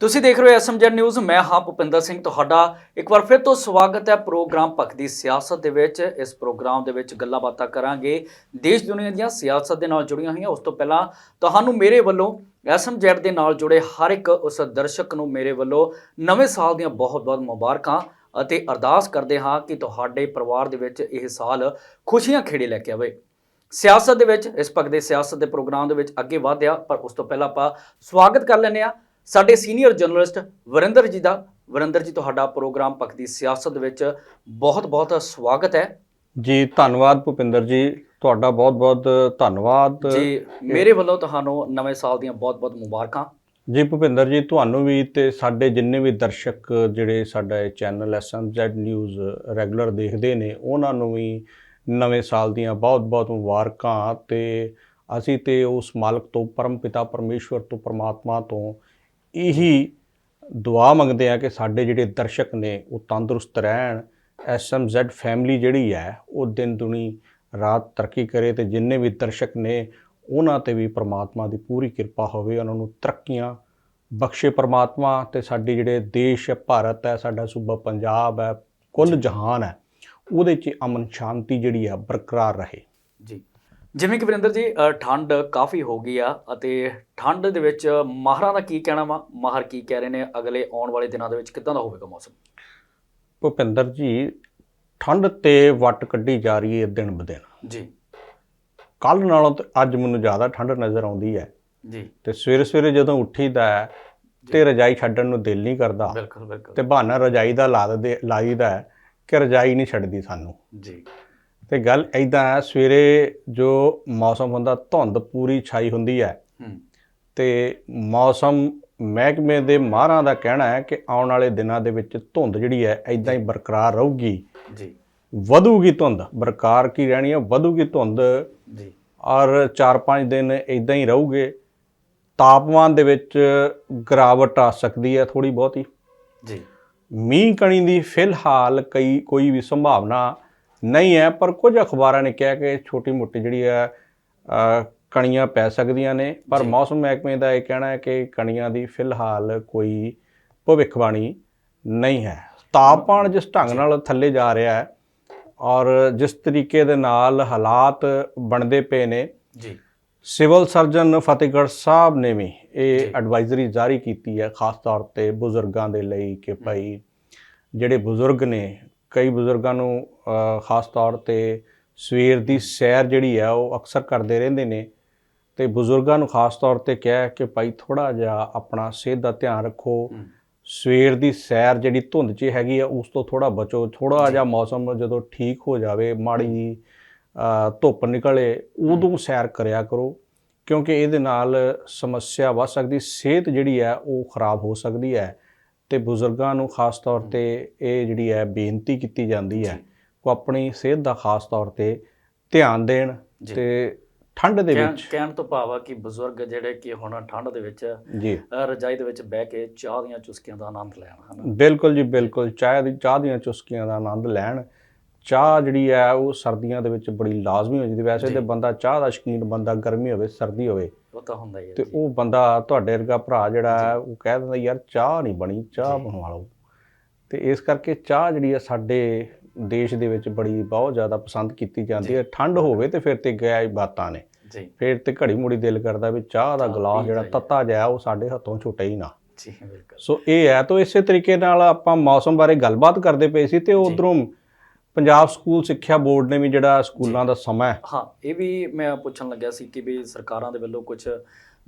ਤੁਸੀਂ ਦੇਖ ਰਹੇ ਹੋ ਐਸਐਮਜੈਡ ਨਿਊਜ਼, ਮੈਂ ਹਾਂ ਭੁਪਿੰਦਰ ਸਿੰਘ ਤੁਹਾਡਾ। ਇੱਕ ਵਾਰ ਫਿਰ ਤੋਂ ਸਵਾਗਤ ਹੈ ਪ੍ਰੋਗਰਾਮ ਪੱਖ ਸਿਆਸਤ ਦੇ ਵਿੱਚ। ਇਸ ਪ੍ਰੋਗਰਾਮ ਦੇ ਵਿੱਚ ਗੱਲਾਂ ਬਾਤਾਂ ਕਰਾਂਗੇ। ਦੇਸ਼ ਦੁਨੀਆ ਦੀਆਂ ਸਿਆਸਤ ਦੇ ਨਾਲ ਜੁੜੀਆਂ ਹੋਈਆਂ। ਉਸ ਤੋਂ ਪਹਿਲਾਂ ਤੁਹਾਨੂੰ ਮੇਰੇ ਵੱਲੋਂ ਐਸਐਮਜੈਡ ਦੇ ਨਾਲ ਜੁੜੇ ਹਰ ਇੱਕ ਉਸ ਦਰਸ਼ਕ ਨੂੰ ਮੇਰੇ ਵੱਲੋਂ ਨਵੇਂ ਸਾਲ ਦੀਆਂ ਬਹੁਤ-ਬਹੁਤ ਮੁਬਾਰਕਾਂ ਅਤੇ ਅਰਦਾਸ ਕਰਦੇ ਹਾਂ ਕਿ ਤੁਹਾਡੇ ਪਰਿਵਾਰ ਦੇ ਵਿੱਚ ਇਹ ਸਾਲ ਖੁਸ਼ੀਆਂ ਖੇੜੇ ਲੈ ਕੇ ਆਵੇ। ਸਿਆਸਤ ਦੇ ਵਿੱਚ, ਇਸ ਪੱਖ ਦੇ ਸਿਆਸਤ ਦੇ ਪ੍ਰੋਗਰਾਮ ਦੇ ਵਿੱਚ ਅੱਗੇ ਵਧਿਆ, ਪਰ ਉਸ ਤੋਂ ਪਹਿਲਾਂ ਆਪਾਂ ਸਵਾਗਤ ਕਰ ਲੈਂਦੇ ਆ ਸਾਡੇ ਸੀਨੀਅਰ ਜਰਨਲਿਸਟ ਵਰਿੰਦਰ ਜੀ ਦਾ। ਵਰਿੰਦਰ ਜੀ ਤੁਹਾਡਾ ਪ੍ਰੋਗਰਾਮ ਪੱਖ ਦੀ ਸਿਆਸਤ ਦੇ ਵਿੱਚ ਬਹੁਤ-ਬਹੁਤ ਸਵਾਗਤ ਹੈ। ਜੀ ਧੰਨਵਾਦ ਭੁਪਿੰਦਰ ਜੀ। ਤੁਹਾਡਾ ਬਹੁਤ-ਬਹੁਤ ਧੰਨਵਾਦ। ਜੀ ਮੇਰੇ ਵੱਲੋਂ ਤੁਹਾਨੂੰ ਨਵੇਂ ਸਾਲ ਦੀਆਂ ਬਹੁਤ-ਬਹੁਤ ਮੁਬਾਰਕਾਂ। ਜੀ ਭੁਪਿੰਦਰ ਜੀ ਤੁਹਾਨੂੰ ਵੀ ਤੇ ਸਾਡੇ ਜਿੰਨੇ ਵੀ ਦਰਸ਼ਕ ਜਿਹੜੇ ਸਾਡਾ ਇਹ ਚੈਨਲ ਐਸਐਮਜ਼ੈਡ ਨਿਊਜ਼ ਰੈਗੂਲਰ ਦੇਖਦੇ ਨੇ ਉਹਨਾਂ ਨੂੰ ਵੀ ਨਵੇਂ ਸਾਲ ਦੀਆਂ ਬਹੁਤ-ਬਹੁਤ ਮੁਬਾਰਕਾਂ ਤੇ ਅਸੀਂ ਤੇ ਉਸ ਮਾਲਕ ਤੋਂ ਪਰਮ ਪਿਤਾ ਪਰਮੇਸ਼ਵਰ ਤੋਂ ਪ੍ਰਮਾਤਮਾ ਤੋਂ ਇਹੀ ਦੁਆ ਮੰਗਦੇ ਆ ਕਿ ਸਾਡੇ ਜਿਹੜੇ ਦਰਸ਼ਕ ਨੇ, ਉਹ ਤੰਦਰੁਸਤ ਰਹਿਣ। ਐਸਐਮਜ਼ੈਡ ਫੈਮਿਲੀ ਜਿਹੜੀ ਹੈ, ਉਹ ਦਿਨ ਦੁਨੀ, ਰਾਤ ਤਰੱਕੀ ਕਰੇ ਤੇ ਜਿੰਨੇ ਵੀ ਦਰਸ਼ਕ ਨੇ, ਉਹਨਾਂ ਤੇ ਵੀ ਪ੍ਰਮਾਤਮਾ ਦੀ ਪੂਰੀ ਕਿਰਪਾ ਹੋਵੇ, ਉਹਨਾਂ ਨੂੰ ਤਰੱਕੀਆਂ ਬਖਸ਼ੇ ਪ੍ਰਮਾਤਮਾ ਤੇ ਸਾਡੇ ਜਿਹੜੇ ਦੇਸ਼ ਹੈ, ਭਾਰਤ ਹੈ, ਸਾਡਾ ਸੂਬਾ ਪੰਜਾਬ ਹੈ, ਕੁੱਲ ਜਹਾਨ ਹੈ, ਉਹਦੇ 'ਚ ਅਮਨ ਸ਼ਾਂਤੀ ਜਿਹੜੀ ਆ ਬਰਕਰਾਰ ਰਹੇ। ਜਿਵੇਂ ਕਿ ਵਰਿੰਦਰ ਜੀ ਠੰਡ ਕਾਫੀ ਹੋ ਗਈ ਆ ਅਤੇ ਠੰਡ ਦੇ ਵਿੱਚ ਮਾਹਰਾਂ ਦਾ ਕੀ ਕਹਿਣਾ ਵਾ? ਮਾਹਰ ਕੀ ਕਹਿ ਰਹੇ ਨੇ? ਅਗਲੇ ਆਉਣ ਵਾਲੇ ਦਿਨਾਂ ਦੇ ਵਿੱਚ ਕਿੱਦਾਂ ਦਾ ਹੋਵੇਗਾ ਮੌਸਮ? ਭੁਪਿੰਦਰ ਜੀ ਠੰਡ ਤੇ ਵੱਟ ਕੱਢੀ ਜਾ ਰਹੀ ਹੈ ਦਿਨ ਬਦਿਨ ਜੀ। ਕੱਲ ਨਾਲੋਂ ਤਾਂ ਅੱਜ ਮੈਨੂੰ ਜ਼ਿਆਦਾ ਠੰਡ ਨਜ਼ਰ ਆਉਂਦੀ ਹੈ ਜੀ। ਤੇ ਸਵੇਰੇ ਸਵੇਰੇ ਜਦੋਂ ਉੱਠੀਦਾ ਹੈ ਤੇ ਰਜਾਈ ਛੱਡਣ ਨੂੰ ਦਿਲ ਨਹੀਂ ਕਰਦਾ ਬਿਲਕੁਲ ਬਿਲਕੁਲ। ਤੇ ਬਹਾਨਾ ਰਜਾਈ ਦਾ ਲਾ ਦੇ ਲਾਈਦਾ ਹੈ ਕਿ ਰਜਾਈ ਨਹੀਂ ਛੱਡਦੀ ਸਾਨੂੰ। ਜੀ। ਤੇ ਗੱਲ ਐਦਾਂ ਹੈ ਸਵੇਰੇ ਜੋ ਮੌਸਮ ਹੁੰਦਾ ਧੁੰਦ ਪੂਰੀ ਛਾਈ ਹੁੰਦੀ ਹੈ। ਹੂੰ। ਤੇ ਮੌਸਮ ਮਹਿਕਮੇ ਦੇ ਮਾਹਰਾਂ ਦਾ ਕਹਿਣਾ ਹੈ ਕਿ ਆਉਣ ਵਾਲੇ ਦਿਨਾਂ ਦੇ ਵਿੱਚ ਧੁੰਦ ਜਿਹੜੀ ਹੈ ਐਦਾਂ ਹੀ ਬਰਕਰਾਰ ਰਹੂਗੀ। ਜੀ। ਵਧੂਗੀ ਧੁੰਦ। ਬਰਕਰਾਰ ਕੀ ਰਹਿਣੀ ਹੈ? ਵਧੂਗੀ ਧੁੰਦ। ਜੀ। ਔਰ 4-5 ਦਿਨ ਐਦਾਂ ਹੀ ਰਹੂਗੇ। ਤਾਪਮਾਨ ਦੇ ਵਿੱਚ ਗਿਰਾਵਟ ਆ ਸਕਦੀ ਹੈ ਥੋੜੀ ਬਹੁਤੀ। ਜੀ। ਮੀਂਹ ਕਣੀ ਦੀ ਫਿਲਹਾਲ ਕਈ ਕੋਈ ਵੀ ਸੰਭਾਵਨਾ ਨਹੀਂ ਹੈ ਪਰ ਕੁਝ ਅਖਬਾਰਾਂ ਨੇ ਕਿਹਾ ਕਿ ਛੋਟੀ ਮੋਟੀ ਜਿਹੜੀ ਹੈ ਕਣੀਆਂ ਪੈ ਸਕਦੀਆਂ ਨੇ ਪਰ। ਮੌਸਮ ਮਹਿਕਮੇ ਦਾ ਇਹ ਕਹਿਣਾ ਹੈ ਕਿ ਕਣੀਆਂ ਦੀ ਫਿਲਹਾਲ ਕੋਈ ਭਵਿੱਖਬਾਣੀ ਨਹੀਂ ਹੈ ਤਾਪਮਾਨ ਜਿਸ ਢੰਗ ਨਾਲ ਥੱਲੇ ਜਾ ਰਿਹਾ ਹੈ ਔਰ ਜਿਸ ਤਰੀਕੇ ਦੇ ਨਾਲ ਹਾਲਾਤ ਬਣਦੇ ਪਏ ਨੇ ਜੀ ਸਿਵਲ ਸਰਜਨ ਫਤਿਹਗੜ੍ਹ ਸਾਹਿਬ ਨੇ ਵੀ। ਇਹ ਐਡਵਾਈਜ਼ਰੀ ਜਾਰੀ ਕੀਤੀ ਹੈ ਖਾਸ ਤੌਰ ਤੇ ਬਜ਼ੁਰਗਾਂ ਦੇ ਲਈ ਕਿ ਭਾਈ ਜਿਹੜੇ ਬਜ਼ੁਰਗ ਨੇ ਕਈ ਬਜ਼ੁਰਗਾਂ ਨੂੰ ਖਾਸ ਤੌਰ ਤੇ ਸਵੇਰ ਦੀ ਸੈਰ ਜਿਹੜੀ ਹੈ ਉਹ ਅਕਸਰ ਕਰਦੇ ਰਹਿੰਦੇ ਨੇ। ਤੇ ਬਜ਼ੁਰਗਾਂ ਨੂੰ ਖਾਸ ਤੌਰ ਤੇ ਕਿਹਾ ਕਿ ਭਾਈ ਥੋੜਾ ਜਿਹਾ ਆਪਣਾ ਸਿਹਤ ਦਾ ਧਿਆਨ ਰੱਖੋ। ਸਵੇਰ ਦੀ ਸੈਰ ਜਿਹੜੀ ਧੁੰਦ 'ਚ ਹੈਗੀ ਆ ਉਸ ਤੋਂ ਥੋੜਾ ਬਚੋ। ਥੋੜਾ। ਜਿਹਾ ਮੌਸਮ ਜਦੋਂ ਠੀਕ ਹੋ ਜਾਵੇ ਮਾੜੀ ਧੁੱਪ ਨਿਕਲੇ ਉਦੋਂ ਸੈਰ ਕਰਿਆ ਕਰੋ। ਕਿਉਂਕਿ ਇਹਦੇ ਨਾਲ ਸਮੱਸਿਆ ਵੱਧ ਸਕਦੀ ਸਿਹਤ ਜਿਹੜੀ ਹੈ ਉਹ ਖਰਾਬ ਹੋ ਸਕਦੀ ਹੈ। ਤੇ ਬਜ਼ੁਰਗਾਂ ਨੂੰ ਖਾਸ ਤੌਰ ਤੇ ਇਹ ਜਿਹੜੀ ਹੈ ਬੇਨਤੀ ਕੀਤੀ ਜਾਂਦੀ ਹੈ। ਉਹ ਆਪਣੀ ਸਿਹਤ ਦਾ ਖਾਸ ਤੌਰ ਤੇ ਧਿਆਨ ਦੇਣ। ਤੇ ਠੰਡ ਦੇ ਵਿੱਚ। ਕਹਿਣ ਤੋਂ ਭਾਵ ਕਿ ਬਜ਼ੁਰਗ ਜਿਹੜੇ ਕਿ ਹੁਣ ਠੰਡ ਦੇ ਵਿੱਚ ਜੀ। ਰਜਾਈ ਦੇ ਵਿੱਚ ਬਹਿ ਕੇ ਚਾਹ ਦੀਆਂ ਚੁਸਕੀਆਂ ਦਾ ਆਨੰਦ ਲੈਣ ਹਨਾ? ਬਿਲਕੁਲ ਜੀ ਬਿਲਕੁਲ। ਚਾਹ ਦੀ ਚਾਹ ਦੀਆਂ ਚੁਸਕੀਆਂ ਦਾ ਆਨੰਦ ਲੈਣ। ਚਾਹ ਜਿਹੜੀ ਹੈ ਉਹ ਸਰਦੀਆਂ ਦੇ ਵਿੱਚ ਬੜੀ ਲਾਜ਼ਮੀ ਹੋ ਜਾਂਦੀ ਵੈਸੇ। ਤੇ ਬੰਦਾ ਚਾਹ ਦਾ ਸ਼ੌਕੀਨ ਬੰਦਾ ਗਰਮੀ ਹੋਵੇ ਸਰਦੀ ਹੋਵੇ ਉਹ ਤਾਂ ਹੁੰਦਾ ਹੀ ਹੈ ਤੇ। ਉਹ ਬੰਦਾ ਤੁਹਾਡੇ ਵਰਗਾ ਭਰਾ ਜਿਹੜਾ ਹੈ ਉਹ ਕਹਿ ਦਿੰਦਾ ਯਾਰ ਚਾਹ ਨਹੀਂ ਬਣੀ ਚਾਹ। ਬਣਵਾ ਲਓ ਤੇ ਇਸ ਕਰਕੇ ਚਾਹ ਜਿਹੜੀ ਹੈ ਸਾਡੇ ਦੇਸ਼ ਦੇ ਵਿੱਚ ਬੜੀ ਬਹੁਤ ਜ਼ਿਆਦਾ ਪਸੰਦ ਕੀਤੀ ਜਾਂਦੀ। ਹੈ ਠੰਡ ਹੋਵੇ ਤੇ ਫਿਰ ਤੇ ਗਿਆ ਹੀ ਬਾਤਾਂ ਨੇ ਜੀ ਫਿਰ ਤੇ ਘੜੀ ਮੁੜੀ ਦਿਲ ਕਰਦਾ ਵੀ ਚਾਹ ਦਾ ਗਲਾਸ ਜਿਹੜਾ। ਤੱਤਾ ਜਿਹਾ ਉਹ ਸਾਡੇ ਹੱਥੋਂ ਛੁੱਟੇ ਹੀ ਨਾ ਜੀ ਬਿਲਕੁਲ ਸੋ ਇਹ ਹੈ ਤਾਂ ਇਸੇ ਤਰੀਕੇ ਨਾਲ ਆਪਾਂ ਮੌਸਮ ਬਾਰੇ ਗੱਲਬਾਤ ਕਰਦੇ ਪਏ ਸੀ ਤੇ ਉਧਰੋਂ ਪੰਜਾਬ ਸਕੂਲ ਸਿੱਖਿਆ ਬੋਰਡ ਨੇ ਵੀ ਜਿਹੜਾ ਸਕੂਲਾਂ ਦਾ ਸਮਾਂ ਹੈ। ਹਾਂ ਇਹ ਵੀ ਮੈਂ ਪੁੱਛਣ ਲੱਗਿਆ ਸੀ ਕਿ ਵੀ ਸਰਕਾਰਾਂ ਦੇ ਵੱਲੋਂ ਕੁਝ